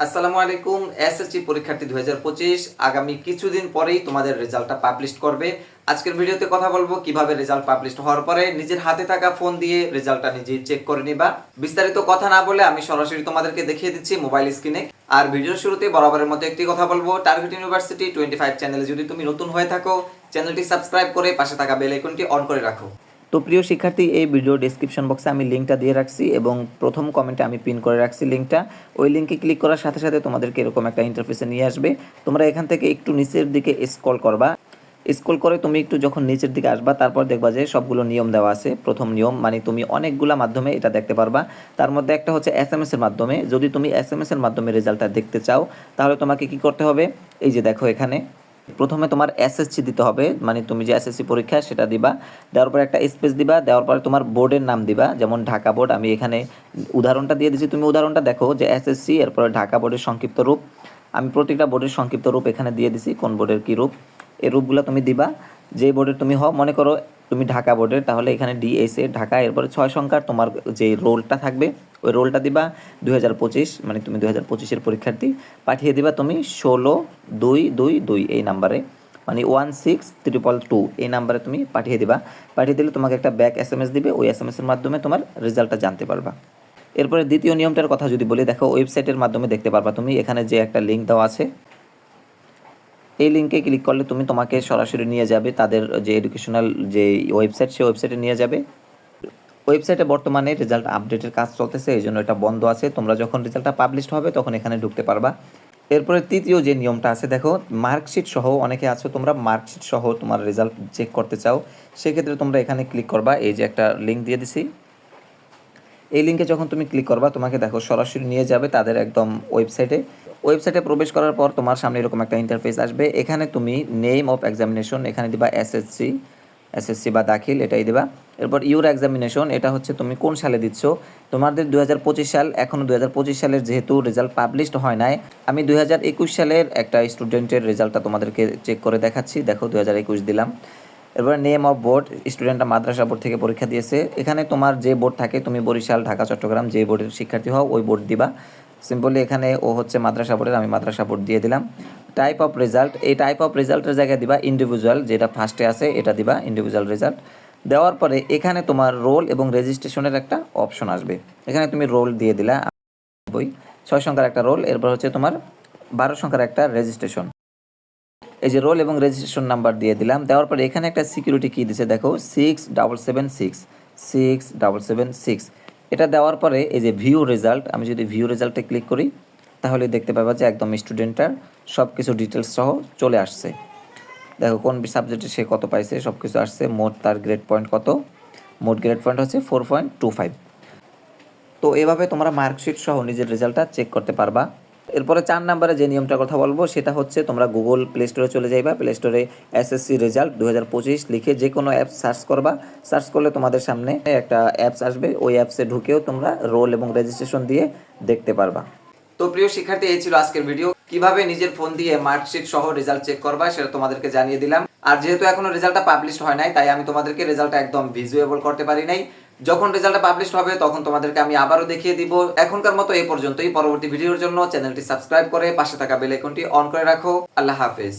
আসসালামু আলাইকুম, এসএসসি পরীক্ষার্থী দুই আগামী কিছুদিন পরেই তোমাদের রেজাল্টটা পাবলিশ করবে। আজকের ভিডিওতে কথা বলব কীভাবে রেজাল্ট পাবলিশ হওয়ার পরে নিজের হাতে থাকা ফোন দিয়ে রেজাল্টটা নিজেই চেক করে নিবা। বিস্তারিত কথা না বলে আমি সরাসরি তোমাদেরকে দেখিয়ে দিচ্ছি মোবাইল স্ক্রিনে আর ভিডিওর শুরুতে বরাবরের মতো একটি কথা বলব টার্গেট ইউনিভার্সিটি টোয়েন্টি ফাইভ চ্যানেলে যদি তুমি নতুন হয়ে থাকো চ্যানেলটি সাবস্ক্রাইব করে পাশে থাকা বেল আইকনটি অন করে রাখো। তো প্রিয় শিক্ষার্থী, এই ভিডিও ডিসক্রিপশন বক্সে আমি লিঙ্কটা দিয়ে রাখছি এবং প্রথম কমেন্টে আমি পিন করে রাখছি লিঙ্কটা ওই লিঙ্কে ক্লিক করার সাথে সাথে তোমাদেরকে এরকম একটা ইন্টারফেসে নিয়ে আসবে। তোমরা এখান থেকে একটু নিচের দিকে স্ক্রল করবা। স্ক্রল করে তুমি একটু যখন নিচের দিকে আসবা, তারপর দেখবা যে সবগুলো নিয়ম দেওয়া আছে। প্রথম নিয়ম মানে তুমি অনেকগুলা মাধ্যমে এটা দেখতে পারবা। তার মধ্যে একটা হচ্ছে এস এম এর মাধ্যমে। যদি তুমি এস এম এর মাধ্যমে রেজাল্টটা দেখতে চাও, তাহলে তোমাকে কি করতে হবে? এই যে দেখো এখানে। প্রথমে তোমার এসএসসি দিতে হবে মানে তুমি যে এসএসসি পরীক্ষা সেটা দিবা, দেওয়ার পর একটা স্পেস দিবা, দেওয়ার পরে তোমার বোর্ডের নাম দিবা, যেমন ঢাকা বোর্ড আমি এখানে উদাহরণটা দিয়ে দিচ্ছি তুমি উদাহরণটা দেখো যে এসএসসি এরপরে ঢাকা বোর্ডের সংক্ষিপ্ত রূপ, আমি প্রত্যেকটা বোর্ডের সংক্ষিপ্ত রূপ এখানে দিয়ে দিছি, কোন বোর্ডের কী রূপ, এই রূপগুলো তুমি দিবা, যে বোর্ডের তুমি হও, মনে করো তুমি ঢাকা বোর্ডের তাহলে এখানে ডিএসএ ঢাকা, এরপরে ছয় সংখ্যার তোমার যে রোলটা থাকবে ওই রোলটা দিবা দুই হাজার পঁচিশ মানে তুমি দুই হাজার পঁচিশের পরীক্ষার্থী, পাঠিয়ে দিবা তুমি ষোলো দুই দুই দুই এই নাম্বারে মানে ওয়ান সিক্স ট্রিপল টু এই নাম্বারে তুমি পাঠিয়ে দিবা। পাঠিয়ে দিলে তোমাকে একটা ব্যাক এস এম এস দিবে, ওই এস এম এসের মাধ্যমে তোমার রেজাল্টটা জানতে পারবা। এরপরে দ্বিতীয় নিয়মটার কথা যদি বলি, দেখো ওয়েবসাইটের মাধ্যমে দেখতে পারবা তুমি, এখানে যে একটা লিঙ্ক দেওয়া আছে, এই লিঙ্কে ক্লিক করলে তুমি তোমাকে সরাসরি নিয়ে যাবে, তাদের যে এডুকেশনাল যে ওয়েবসাইট সেই ওয়েবসাইটে নিয়ে যাবে। ওয়েবসাইটে বর্তমানে রেজাল্ট আপডেটের কাজ চলতেছে, এই জন্য এটা বন্ধ আছে। তোমরা যখন রেজাল্টটা পাবলিশ হবে, তখন এখানে ঢুকতে পারবা। এরপরে তৃতীয় যে নিয়মটা আছে, দেখো, মার্কশিট সহ অনেকে আছো, তোমরা মার্কশিট সহ তোমার রেজাল্ট চেক করতে চাও। সেক্ষেত্রে তোমরা এখানে ক্লিক করবা, এই যে একটা লিঙ্ক দিয়ে দিছি। এই লিঙ্কে যখন তুমি ক্লিক করবা, তোমাকে দেখো, সরাসরি নিয়ে যাবে তাদের একদম ওয়েবসাইটে। ওয়েবসাইটে প্রবেশ করার পর তোমার সামনে এরকম একটা ইন্টারফেস আসবে। এখানে তুমি নেম অফ এক্সামিনেশন এখানে দিবা এসএসসি এসএসসি বা দাখিল, এটাই দিবা। এরপর ইউর এক্সামিনেশন এটা হচ্ছে তুমি কোন সালে দিচ্ছ? তোমাদের দুই হাজার পঁচিশ সাল এখনও দুই হাজার পঁচিশ সালের যেহেতু রেজাল্ট পাবলিশড হয় নাই, আমি দুই হাজার একুশ সালের একটা স্টুডেন্টের রেজাল্টটা তোমাদেরকে চেক করে দেখাচ্ছি। দেখো দুই হাজার একুশ দিলাম। এরপরে নেম অফ বোর্ড স্টুডেন্টরা মাদ্রাসা বোর্ড থেকে পরীক্ষা দিয়েছে। এখানে তোমার যে বোর্ড থাকে, তুমি বরিশাল, ঢাকা, চট্টগ্রাম, যে বোর্ডের শিক্ষার্থী হও, ওই বোর্ড দিবা। সিম্পলি এখানে ও হচ্ছে মাদ্রাসা বোর্ডের আমি মাদ্রাসা বোর্ড দিয়ে দিলাম। টাইপ অফ রেজাল্ট এই টাইপ অফ রেজাল্টের জায়গায় দিবা ইন্ডিভিজুয়াল যেটা ফার্স্টে আছে, এটা দিবা ইন্ডিভিজুয়াল রেজাল্ট দেওয়ার পরে এখানে তোমার রোল এবং রেজিস্ট্রেশনের একটা অপশন আসবে। এখানে তুমি রোল দিয়ে দিলা, বই। ছয় সংখ্যার একটা রোল এরপর হচ্ছে তোমার বারো সংখ্যার একটা রেজিস্ট্রেশন এই যে রোল এবং রেজিস্ট্রেশন নাম্বার দিয়ে দিলাম, দেওয়ার পরে এখানে একটা সিকিউরিটি কি দিছে, দেখো six double seven six six double seven six এটা দেওয়ার পরে এই যে ভিউ রেজাল্ট আমি যদি ভিউ রেজাল্টে ক্লিক করি তাহলে দেখতে পাবা যে একদম স্টুডেন্টটার সব কিছু ডিটেলস সহ চলে আসছে। দেখো কোন সাবজেক্টে সে কত পাইছে সব কিছু আসছে, মোট তার গ্রেড পয়েন্ট কত? মোট গ্রেড পয়েন্ট হচ্ছে ফোর পয়েন্ট টু ফাইভ তো এভাবে তোমরা মার্কশিট সহ নিজের রেজাল্টটা চেক করতে পারবা। এরপরে চার নাম্বারে যে নিয়মটার কথা বলব, সেটা হচ্ছে তোমরা গুগল প্লে স্টোরে চলে যাইবা। প্লে স্টোরে এসএসসি রেজাল্ট দু হাজার পঁচিশ লিখে যে কোনো অ্যাপ সার্চ করবা। সার্চ করলে তোমাদের সামনে একটা অ্যাপস আসবে। ওই অ্যাপসে ঢুকেও তোমরা রোল এবং রেজিস্ট্রেশন দিয়ে দেখতে পারবা। তো প্রিয় শিক্ষার্থী, এই ছিল আজকের ভিডিও কীভাবে নিজের ফোন দিয়ে মার্কশিট সহ রেজাল্ট চেক করবা সেটা তোমাদেরকে জানিয়ে দিলাম। আর যেহেতু এখনও রেজাল্টটা পাবলিশ হয় নাই, তাই আমি তোমাদেরকে রেজাল্ট একদম ভিজুয়েবল করতে পারি নাই। যখন রেজাল্টটা পাবলিশ হবে, তখন তোমাদেরকে আমি আবারও দেখিয়ে দিব। এখনকার মতো এই পর্যন্তই। পরবর্তী ভিডিওর জন্য চ্যানেলটি সাবস্ক্রাইব করে পাশে থাকা বেল আইকনটি অন করে রাখো। আল্লাহ হাফেজ।